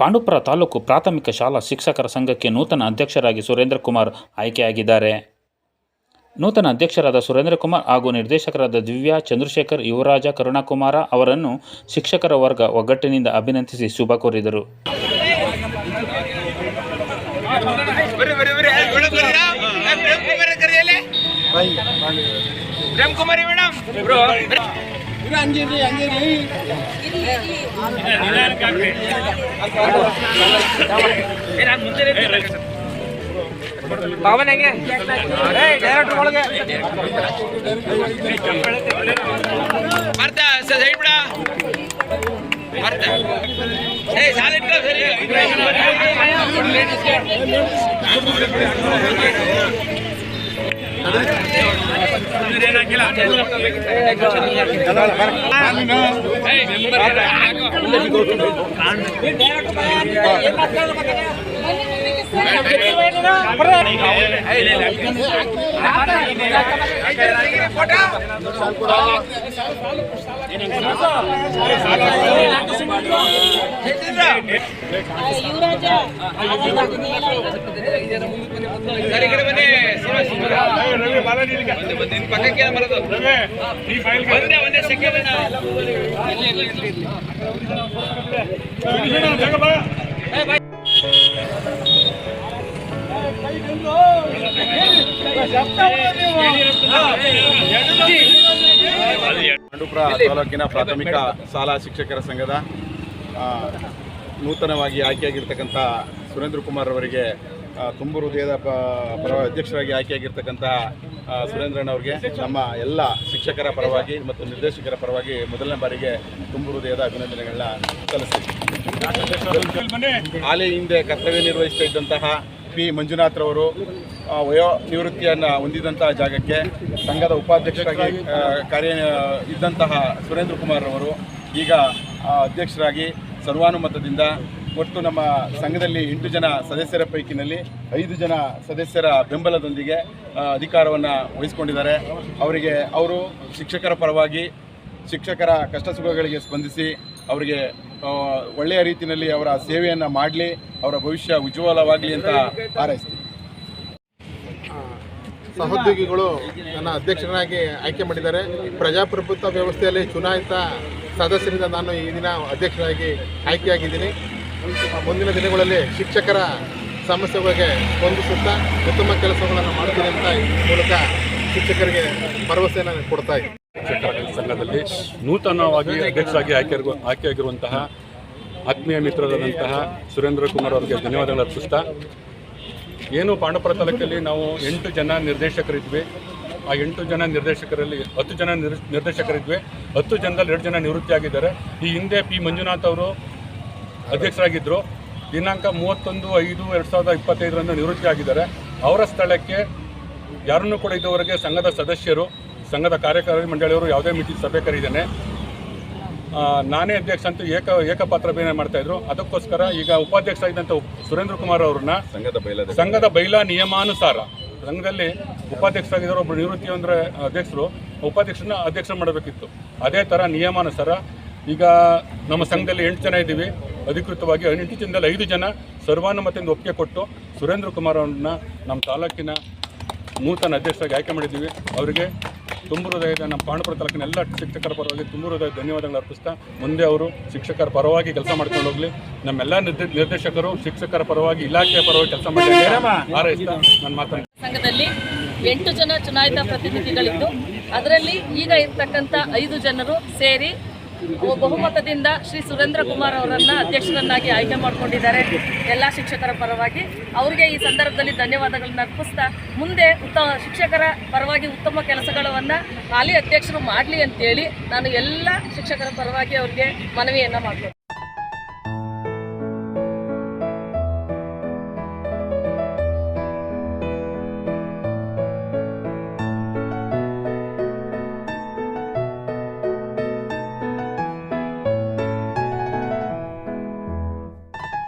ಪಾಂಡುಪುರ ತಾಲೂಕು ಪ್ರಾಥಮಿಕ ಶಾಲಾ ಶಿಕ್ಷಕರ ಸಂಘಕ್ಕೆ ನೂತನ ಅಧ್ಯಕ್ಷರಾಗಿ ಸುರೇಂದ್ರ ಕುಮಾರ್ ಆಯ್ಕೆಯಾಗಿದ್ದಾರೆ. ನೂತನ ಅಧ್ಯಕ್ಷರಾದ ಸುರೇಂದ್ರ ಕುಮಾರ್ ಹಾಗೂ ನಿರ್ದೇಶಕರಾದ ದಿವ್ಯಾ, ಚಂದ್ರಶೇಖರ್, ಯುವರಾಜ, ಕರುಣಾಕುಮಾರ ಅವರನ್ನು ಶಿಕ್ಷಕರ ವರ್ಗ ಒಗ್ಗಟ್ಟಿನಿಂದ ಅಭಿನಂದಿಸಿ ಶುಭ ಕೋರಿದರು. ಕುಮಾರ್ இருக்கு அஞ்சு இருக்கு அஞ்சு இருக்கு. பவன் எங்க? ಸರಿ ಬಂದೆ, ಬಂದೆ. ಪಕ್ಕಕ್ಕೆ ಬರೋದು ಒಂದೇ ಒಂದೇ ಸೆಕೆಂಡ್ ಪಾಂಡುಪುರ ತಾಲೂಕಿನ ಪ್ರಾಥಮಿಕ ಶಾಲಾ ಶಿಕ್ಷಕರ ಸಂಘದ ನೂತನವಾಗಿ ಆಯ್ಕೆಯಾಗಿರ್ತಕ್ಕಂಥ ಸುರೇಂದ್ರ ಕುಮಾರ್ ಅವರಿಗೆ ತುಂಬು ಹೃದಯದ ಪ- ಪರ, ಅಧ್ಯಕ್ಷರಾಗಿ ಆಯ್ಕೆಯಾಗಿರ್ತಕ್ಕಂಥ ಸುರೇಂದ್ರನವ್ರಿಗೆ ನಮ್ಮ ಎಲ್ಲ ಶಿಕ್ಷಕರ ಪರವಾಗಿ ಮತ್ತು ನಿರ್ದೇಶಕರ ಪರವಾಗಿ ಮೊದಲನೇ ಬಾರಿಗೆ ತುಂಬು ಹೃದಯದ ಅಭಿನಂದನೆಗಳನ್ನ ಸಲ್ಲಿಸ್ತೀವಿ ಹಾಲಿ ಹಿಂದೆ ಕರ್ತವ್ಯ ನಿರ್ವಹಿಸ್ತಾ ಇದ್ದಂತಹ ಪಿ ಮಂಜುನಾಥ್ರವರು ವಯೋ ನಿವೃತ್ತಿಯನ್ನು ಹೊಂದಿದಂತಹ ಜಾಗಕ್ಕೆ ಸಂಘದ ಉಪಾಧ್ಯಕ್ಷರಾಗಿ ಕಾರ್ಯ, ಇದ್ದಂತಹ ಸುರೇಂದ್ರ ಕುಮಾರ್ ರವರು, ಈಗ ಅಧ್ಯಕ್ಷರಾಗಿ ಸರ್ವಾನುಮತದಿಂದ ಒಟ್ಟು ನಮ್ಮ ಸಂಘದಲ್ಲಿ ಎಂಟು ಜನ ಸದಸ್ಯರ ಪೈಕಿನಲ್ಲಿ ಐದು ಜನ ಸದಸ್ಯರ ಬೆಂಬಲದೊಂದಿಗೆ ಅಧಿಕಾರವನ್ನು ವಹಿಸಿಕೊಂಡಿದ್ದಾರೆ. ಅವರಿಗೆ ಅವರು ಶಿಕ್ಷಕರ ಪರವಾಗಿ ಶಿಕ್ಷಕರ ಕಷ್ಟ ಸುಖಗಳಿಗೆ ಸ್ಪಂದಿಸಿ ಅವರಿಗೆ ಒಳ್ಳೆಯ ರೀತಿಯಲ್ಲಿ ಅವರ ಸೇವೆಯನ್ನು ಮಾಡಲಿ, ಅವರ ಭವಿಷ್ಯ ಉಜ್ವಲವಾಗಲಿ ಅಂತ ಹಾರೈಸ್ತೀನಿ. ಸಹೋದ್ಯೋಗಿಗಳು ನನ್ನ ಅಧ್ಯಕ್ಷರನ್ನಾಗಿ ಆಯ್ಕೆ ಮಾಡಿದ್ದಾರೆ. ಪ್ರಜಾಪ್ರಭುತ್ವ ವ್ಯವಸ್ಥೆಯಲ್ಲಿ ಚುನಾಯಿತ ಸದಸ್ಯರಿಂದ ನಾನು ಈ ದಿನ ಅಧ್ಯಕ್ಷರಾಗಿ ಆಯ್ಕೆಯಾಗಿದ್ದೀನಿ. ಮುಂದಿನ ದಿನಗಳಲ್ಲಿ ಶಿಕ್ಷಕರ ಸಮಸ್ಯೆಗಳಿಗೆ ಸ್ಪಂದಿಸುತ್ತಾ ಉತ್ತಮ ಕೆಲಸಗಳನ್ನು ಮಾಡ್ತೀನಿ ಅಂತ ಈ ಮೂಲಕ ಶಿಕ್ಷಕರಿಗೆ ಭರವಸೆಯನ್ನು ಕೊಡ್ತಾ ಶಿಕ್ಷಕರ ಸಂಘದಲ್ಲಿ ನೂತನವಾಗಿ ಅಧ್ಯಕ್ಷರಾಗಿ ಆಯ್ಕೆ ಆಯ್ಕೆಯಾಗಿರುವಂತಹ ಆತ್ಮೀಯ ಮಿತ್ರರಾದಂತಹ ಸುರೇಂದ್ರ ಕುಮಾರ್ ಅವರಿಗೆ ಧನ್ಯವಾದಗಳು ಅರ್ಪಿಸ್ತಾ. ಏನು ಪಾಂಡಪುರ ತಾಲೂಕಲ್ಲಿ ನಾವು ಎಂಟು ಜನ ನಿರ್ದೇಶಕರಿದ್ವಿ. ಆ ಎಂಟು ಜನ ನಿರ್ದೇಶಕರಲ್ಲಿ ಹತ್ತು ಜನ ನಿರ್ ನಿರ್ದೇಶಕರಿದ್ವಿ. ಹತ್ತು ಜನದಲ್ಲಿ ಎರಡು ಜನ ನಿವೃತ್ತಿ ಆಗಿದ್ದಾರೆ ಈ ಹಿಂದೆ ಪಿ ಮಂಜುನಾಥ್ ಅವರು ಅಧ್ಯಕ್ಷರಾಗಿದ್ದರು ದಿನಾಂಕ ಮೂವತ್ತೊಂದು ಐದು ಎರಡು ಸಾವಿರದ ಇಪ್ಪತ್ತೈದರಂದು ನಿವೃತ್ತಿ ಆಗಿದ್ದಾರೆ ಅವರ ಸ್ಥಳಕ್ಕೆ ಯಾರನ್ನೂ ಕೂಡ ಇದುವರೆಗೆ ಸಂಘದ ಸದಸ್ಯರು ಸಂಘದ ಕಾರ್ಯಕಾರಿ ಮಂಡಳಿಯವರು ಯಾವುದೇ ಮೀಟಿಂಗ್ ಸಭೆ ಕರೀದೇನೆ ನಾನೇ ಅಧ್ಯಕ್ಷ ಅಂತ ಏಕ ಏಕಪಾತ್ರ ಮಾಡ್ತಾಯಿದ್ರು ಅದಕ್ಕೋಸ್ಕರ ಈಗ ಉಪಾಧ್ಯಕ್ಷ ಆಗಿದ್ದಂಥ ಸುರೇಂದ್ರ ಕುಮಾರ್ ಅವ್ರನ್ನ ಸಂಘದ ಬೈಲ ಸಂಘದ ಬೈಲಾ ನಿಯಮಾನುಸಾರ ಸಂಘದಲ್ಲಿ ಉಪಾಧ್ಯಕ್ಷರಾಗಿದ್ದರು ಒಬ್ಬರು ನಿವೃತ್ತಿ ಅಂದರೆ ಅಧ್ಯಕ್ಷರು ಉಪಾಧ್ಯಕ್ಷರನ್ನ ಅಧ್ಯಕ್ಷ ಮಾಡಬೇಕಿತ್ತು. ಅದೇ ಥರ ನಿಯಮಾನುಸಾರ ಈಗ ನಮ್ಮ ಸಂಘದಲ್ಲಿ ಎಂಟು ಜನ ಇದ್ದೀವಿ. ಅಧಿಕೃತವಾಗಿ ಎಂಟು ಜನದಲ್ಲಿ ಐದು ಜನ ಸರ್ವಾನುಮತದಿಂದ ಒಪ್ಪಿಗೆ ಕೊಟ್ಟು ಸುರೇಂದ್ರ ಕುಮಾರ್ ಅವ್ರನ್ನ ನಮ್ಮ ತಾಲೂಕಿನ ನೂತನ ಅಧ್ಯಕ್ಷರಾಗಿ ಆಯ್ಕೆ ಮಾಡಿದ್ದೀವಿ. ಅವರಿಗೆ ತುಂಬ ಹೃದಯದ ನಮ್ಮ ಪಾಂಡುಪುರ ತಾಲೂಕಿನ ಎಲ್ಲ ಶಿಕ್ಷಕರ ಪರವಾಗಿ ತುಂಬ ಹೃದಯ ಧನ್ಯವಾದಗಳು ಅರ್ಪಿಸ್ತಾ ಮುಂದೆ ಅವರು ಶಿಕ್ಷಕರ ಪರವಾಗಿ ಕೆಲಸ ಮಾಡ್ಕೊಂಡು ಹೋಗಲಿ. ನಮ್ಮೆಲ್ಲ ನಿರ್ದೇ ನಿರ್ದೇಶಕರು ಶಿಕ್ಷಕರ ಪರವಾಗಿ ಇಲಾಖೆಯ ಪರವಾಗಿ ಕೆಲಸ ಮಾಡಿ ನನ್ನ ನಾನು ಮಾತನ್ನು ಸಂಘದಲ್ಲಿ ಎಂಟು ಜನ ಚುನಾಯಿತ ಪ್ರತಿನಿಧಿಗಳಿದ್ದು ಅದರಲ್ಲಿ ಈಗ ಇರ್ತಕ್ಕಂಥ ಐದು ಜನರು ಸೇರಿ ಬಹುಮತದಿಂದ ಶ್ರೀ ಸುರೇಂದ್ರ ಕುಮಾರ್ ಅವರನ್ನ ಅಧ್ಯಕ್ಷರನ್ನಾಗಿ ಆಯ್ಕೆ ಮಾಡಿಕೊಂಡಿದ್ದಾರೆ. ಎಲ್ಲ ಶಿಕ್ಷಕರ ಪರವಾಗಿ. ಅವರಿಗೆ ಈ ಸಂದರ್ಭದಲ್ಲಿ ಧನ್ಯವಾದಗಳನ್ನ ಅರ್ಪಿಸ್ತಾ, ಮುಂದೆ ಉತ್ತಮ ಶಿಕ್ಷಕರ ಪರವಾಗಿ ಉತ್ತಮ ಕೆಲಸಗಳನ್ನು ಹಾಲಿ ಅಧ್ಯಕ್ಷರು ಮಾಡಲಿ ಅಂತೇಳಿ ನಾನು ಎಲ್ಲ ಶಿಕ್ಷಕರ ಪರವಾಗಿ ಅವರಿಗೆ ಮನವಿಯನ್ನು ಮಾಡ್ತೀನಿ.